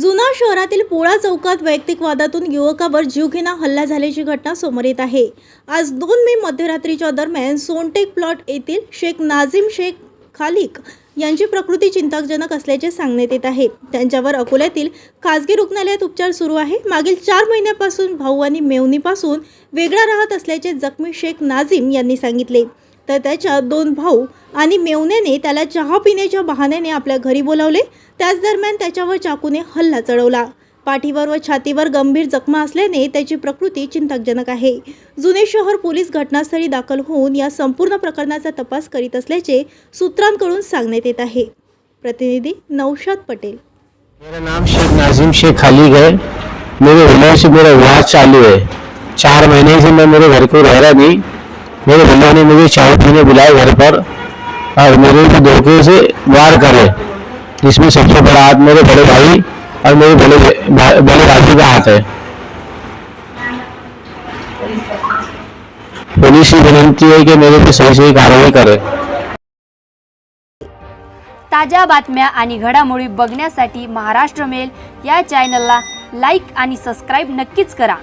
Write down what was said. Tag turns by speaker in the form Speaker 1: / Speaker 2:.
Speaker 1: जुना शहरातील पोळा चौकात वैयक्तिक वादातून युवकावर जीवघेणा हल्ला झाल्याची घटना समोर येत आहे. आज दोन मे मध्यरात्रीच्या दरम्यान सोनटेक प्लॉट येथील शेख नाझीम शेख खालिक यांची प्रकृती चिंताजनक असल्याचे सांगण्यात येत आहे. त्यांच्यावर अकोल्यातील खासगी रुग्णालयात उपचार सुरू आहे. मागील चार महिन्यापासून भाऊ आणि मेवणीपासून वेगळा राहत असल्याचे जखमी शेख नाझीम यांनी सांगितले. तर त्याच्या दोन भाऊ आणि मेवण्याने त्याला चहा पिण्याच्या बहाण्याने आपल्या घरी बोलावले. त्याच दरम्यान त्याच्यावर चाकूने हल्ला चढवला. पाठीवर व छातीवर गंभीर जखमा असल्याने त्याची प्रकृती चिंताजनक आहे. जुने शहर पोलीस घटनास्थळी दाखल होऊन या संपूर्ण प्रकरणाचा तपास करीत असल्याचे सूत्रांकडून सांगण्यात येत आहे. प्रतिनिधी नौशाद पटेल.
Speaker 2: मेरा नाम शेख नाजिम शेख खालिक है। मेरे से मेरा विवाह चालू है। चार महीने से मैं मेरे घर को रह रहा नहीं। मेरे भैया ने मुझे चार महीने बुलाया घर पर और मेरे को धोखे से वार करे जिसमें सबसे बड़ा हाथ मेरे बड़े भाई और मेरे बड़े भा- बड़े भाई का हाथ है। पुलिस की विनंती है कि मेरे पे सही सही कार्रवाई करे।
Speaker 3: ताज्या बातम्या आणि घडामोडी बघण्यासाठी महाराष्ट्र मेल या चॅनलला लाईक आणि सबस्क्राईब नक्कीच करा.